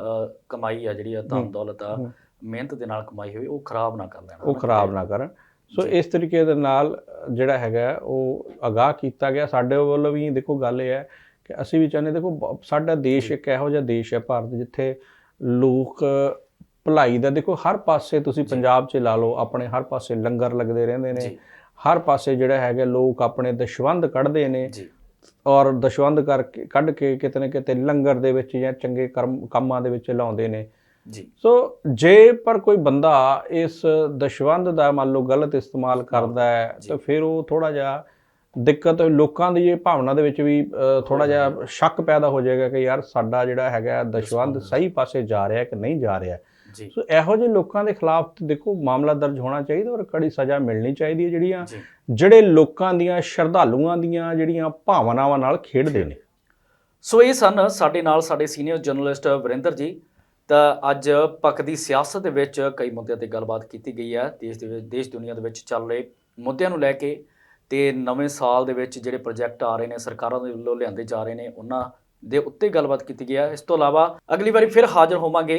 ਕਮਾਈ ਆ ਜਿਹੜੀ ਆ ਧਨ ਦੌਲਤ ਆ। ਮਿਹਨਤ ਦੇ ਨਾਲ ਕਮਾਈ ਹੋਈ ਉਹ ਖਰਾਬ ਨਾ ਕਰ ਲੈਣਾ ਉਹ ਖਰਾਬ ਨਾ ਕਰਨ ਸੋ। ਇਸ ਤਰੀਕੇ ਦੇ ਨਾਲ ਜਿਹੜਾ ਹੈਗਾ ਉਹ ਆਗਾਹ ਕੀਤਾ ਗਿਆ ਸਾਡੇ ਵੱਲੋਂ ਵੀ ਦੇਖੋ ਗੱਲ ਇਹ ਹੈ ਕਿ ਅਸੀਂ ਵੀ ਚਾਹੁੰਦੇ ਦੇਖੋ ਸਾਡਾ ਦੇਸ਼ ਇੱਕ ਇਹੋ ਜਿਹਾ ਦੇਸ਼ ਹੈ ਭਾਰਤ ਜਿੱਥੇ ਲੋਕ ਭਲਾਈ ਦਾ ਦੇਖੋ ਹਰ ਪਾਸੇ ਤੁਸੀਂ ਪੰਜਾਬ 'ਚ ਲਾ ਲਓ ਆਪਣੇ ਹਰ ਪਾਸੇ ਲੰਗਰ ਲੱਗਦੇ ਰਹਿੰਦੇ ਨੇ। ਹਰ ਪਾਸੇ ਜਿਹੜਾ ਹੈਗਾ ਲੋਕ ਆਪਣੇ ਦਸ਼ਵੰਦ ਕੱਢਦੇ ਨੇ। ਜੀ। ਔਰ ਦਸ਼ਵੰਦ ਕਰਕੇ ਕੱਢ ਕੇ ਕਿਤੇ ਨਾ ਕਿਤੇ ਲੰਗਰ ਦੇ ਵਿੱਚ ਜਾਂ ਚੰਗੇ ਕਰਮ ਕੰਮਾਂ ਦੇ ਵਿੱਚ ਲਾਉਂਦੇ ਨੇ। ਜੀ। ਸੋ ਜੇ ਪਰ ਕੋਈ ਬੰਦਾ ਇਸ ਦਸ਼ਵੰਦ ਦਾ ਮੰਨ ਲਓ ਗਲਤ ਇਸਤੇਮਾਲ ਕਰਦਾ ਹੈ। ਤਾਂ ਫਿਰ ਉਹ ਥੋੜਾ ਜਿਹਾ ਦਿੱਕਤ ਲੋਕਾਂ ਦੀ ਇਹ ਭਾਵਨਾ ਦੇ ਵਿੱਚ ਵੀ ਥੋੜਾ ਜਿਹਾ ਸ਼ੱਕ ਪੈਦਾ ਹੋ ਜਾਏਗਾ ਕਿ ਯਾਰ ਸਾਡਾ ਜਿਹੜਾ ਹੈਗਾ ਦਸ਼ਵੰਦ। ਸਹੀ ਪਾਸੇ ਜਾ ਰਿਹਾ ਕਿ ਨਹੀਂ ਜਾ ਰਿਹਾ ਸੋ ਇਹੋ ਜਿਹੇ ਲੋਕਾਂ ਦੇ ਖਿਲਾਫ ਦੇਖੋ ਮਾਮਲਾ ਦਰਜ ਹੋਣਾ ਚਾਹੀਦਾ ਔਰ ਕੜੀ ਸਜ਼ਾ ਮਿਲਣੀ ਚਾਹੀਦੀ ਹੈ ਜਿਹੜੀਆਂ ਜਿਹੜੇ ਲੋਕਾਂ ਦੀਆਂ ਸ਼ਰਧਾਲੂਆਂ ਦੀਆਂ ਜਿਹੜੀਆਂ ਭਾਵਨਾਵਾਂ ਨਾਲ ਖੇਡਦੇ ਨੇ। ਸੋ ਇਹ ਸਨ ਸਾਡੇ ਨਾਲ ਸਾਡੇ ਸੀਨੀਅਰ ਜਰਨਲਿਸਟ ਵਰਿੰਦਰ ਜੀ। ਤਾਂ ਅੱਜ ਪੱਖ ਦੀ ਸਿਆਸਤ ਦੇ ਵਿੱਚ ਕਈ ਮੁੱਦਿਆਂ ਤੇ ਗੱਲਬਾਤ ਕੀਤੀ ਗਈ ਹੈ। ਦੇਸ਼ ਦੇ ਵਿੱਚ ਦੇਸ਼ ਦੁਨੀਆ ਦੇ ਵਿੱਚ ਚੱਲ ਰਹੇ ਮੁੱਦਿਆਂ ਨੂੰ ਲੈ ਕੇ ਤੇ ਨਵੇਂ ਸਾਲ ਦੇ ਵਿੱਚ ਜਿਹੜੇ ਪ੍ਰੋਜੈਕਟ ਆ ਰਹੇ ਨੇ ਸਰਕਾਰਾਂ ਦੇ ਵੱਲੋਂ ਲਿਆਂਦੇ ਜਾ ਰਹੇ ਨੇ ਉਹਨਾਂ ਦੇ ਉੱਤੇ ਗੱਲਬਾਤ ਕੀਤੀ ਗਈ ਹੈ। ਇਸ ਤੋਂ ਇਲਾਵਾ ਅਗਲੀ ਵਾਰੀ ਫਿਰ ਹਾਜ਼ਰ ਹੋਵਾਂਗੇ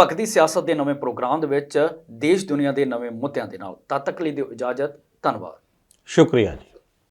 ਭਗਤੀ ਸਿਆਸਤ ਦੇ ਨਵੇਂ ਪ੍ਰੋਗਰਾਮ ਦੇ ਵਿੱਚ ਦੇਸ਼ ਦੁਨੀਆ ਦੇ ਨਵੇਂ ਮੁੱਦਿਆਂ ਦੇ ਨਾਲ ਤਦ ਤੱਕ ਲਈ ਦਿਓ ਇਜਾਜ਼ਤ। ਧੰਨਵਾਦ। ਸ਼ੁਕਰੀਆ ਜੀ।